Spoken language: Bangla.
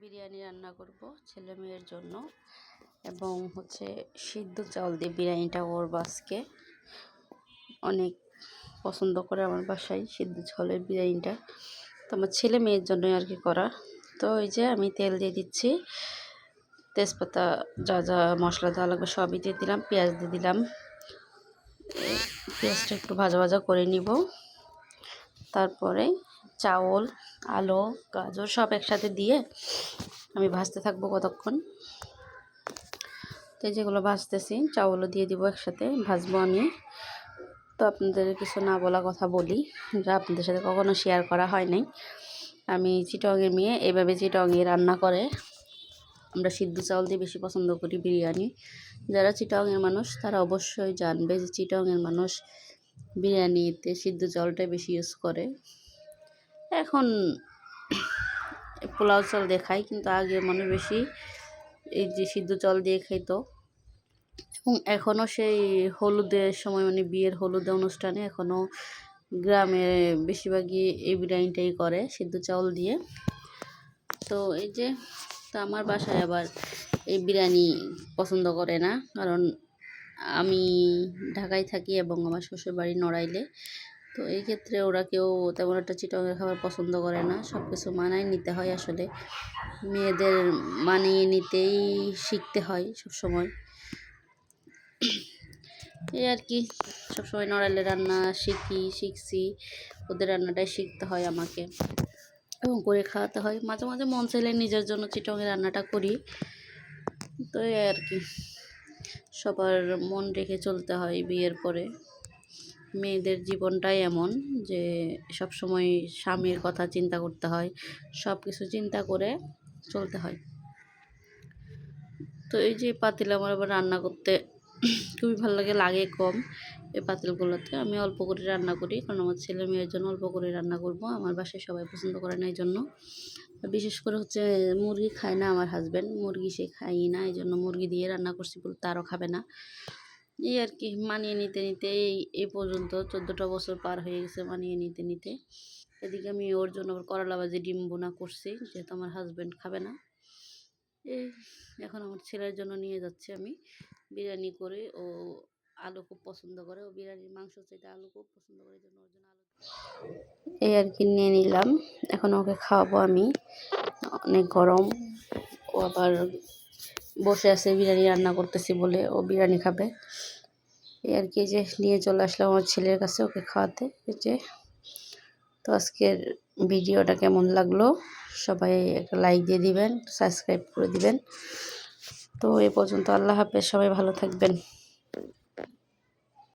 বিরিয়ানি রান্না করব ছেলে মেয়ের জন্য এবং হচ্ছে সিদ্ধ চাল দিয়ে বিরিয়ানিটা ওর বাসকে। অনেক পছন্দ করে আমার বাসায় সিদ্ধ চালের বিরিয়ানিটা। তো আমার ছেলে মেয়ের জন্যই আর কি করা। তো এই যে আমি তেল দিয়ে দিচ্ছি, তেজপাতা যা যা মশলা দেওয়া লাগবে সবই দিয়ে দিলাম, পেঁয়াজ দিয়ে দিলাম। পেঁয়াজটা একটু ভাজা ভাজা করে নিব। তারপরে চাউল আলো, গাজর সব একসাথে দিয়ে আমি ভাজতে থাকব কতক্ষণ। তো যেগুলো ভাজতেছি, চাউলও দিয়ে দিব একসাথে, ভাজবো আমি। তো আপনাদের কিছু না বলা কথা বলি, যা আপনাদের সাথে কখনো শেয়ার করা হয় নাই। আমি চিটংয়ের মেয়ে, এভাবে চিটংয়ে রান্না করে। আমরা সিদ্ধ চাউল দিয়ে বেশি পছন্দ করি বিরিয়ানি। যারা চিটংয়ের মানুষ, তারা অবশ্যই জানবে যে চিটংয়ের মানুষ বিরিয়ানিতে সিদ্ধ চাউলটাই বেশি ইউজ করে। এখন পোলাও চাল দিয়ে খাই, কিন্তু আগে মনে বেশি এই যে সিদ্ধ চাল দিয়ে খাইতো। এবং এখনও সেই হলুদের সময় মানে বিয়ের হলুদে অনুষ্ঠানে এখনও গ্রামে বেশিরভাগই এই বিরিয়ানিটাই করে সিদ্ধ চাউল দিয়ে। তো এই যে, তো আমার বাসায় আবার এই বিরিয়ানি পছন্দ করে না, কারণ আমি ঢাকায় থাকি এবং আমার শ্বশুরবাড়ি নড়াইলে তো এই ক্ষেত্রে ওরা কেউ তেমন একটা চিটংয়ের খাবার পছন্দ করে না। সব কিছু মানায় নিতে হয় আসলে। মেয়েদের মানিয়ে নিতেই শিখতে হয় সব সময় এই আর কি, সবসময় নড়ালে রান্না শিখি, শিখছি। ওদের রান্নাটাই শিখতে হয় আমাকে এবং করে খাওয়াতে হয়। মাঝে মাঝে মন চাইলে নিজের জন্য চিটংয়ের রান্নাটা করি। তো এই আর কি, সবার মন রেখে চলতে হয় বিয়ের পরে। মেয়েদের জীবনটাই এমন যে সব সময় স্বামীর কথা চিন্তা করতে হয়, সব কিছু চিন্তা করে চলতে হয়। তো এই যে পাতিল আমার আবার রান্না করতে খুবই ভালো লাগে লাগে কম এই পাতিলগুলোতে। আমি অল্প করে রান্না করি, কারণ আমার ছেলে মেয়ের জন্য অল্প করে রান্না করব, আমার বাসায় সবাই পছন্দ করে না এই জন্য বিশেষ করে হচ্ছে মুরগি খায় না আমার হাজব্যান্ড মুরগি সে খাই না এই জন্য মুরগি দিয়ে রান্না করছি বলে তারও খাবে না। এই আর কি, মানিয়ে নিতে নিতে এই এই পর্যন্ত চোদ্দোটা বছর পার হয়ে গেছে মানিয়ে নিতে নিতে। এদিকে আমি ওর জন্য আবার করলা ভাজি ডিম বোনা করছি, যেহেতু আমার হাজব্যান্ড খাবে না। এই এখন আমার ছেলের জন্য নিয়ে যাচ্ছি আমি বিরিয়ানি করে। ও আলু খুব পছন্দ করে, ও বিরিয়ানির মাংস চাইতে আলু খুব পছন্দ করে জন্য ওর জন্য আলু এই আর কি নিয়ে নিলাম। এখন ওকে খাওয়াবো আমি, অনেক গরম। ও আবার বসে আছে, বিরিয়ানি রান্না করতেছি বলে ও বিরিয়ানি খাবে। এই আর কি যে নিয়ে চলে আসলাম আমার ছেলের কাছে ওকে খাওয়াতে। যে, তো আজকের ভিডিওটা কেমন লাগল? সবাই একটা লাইক দিয়ে দিবেন সাবস্ক্রাইব করে দিবেন। তো এ পর্যন্ত আল্লাহ হাফেজ, সবাই ভালো থাকবেন।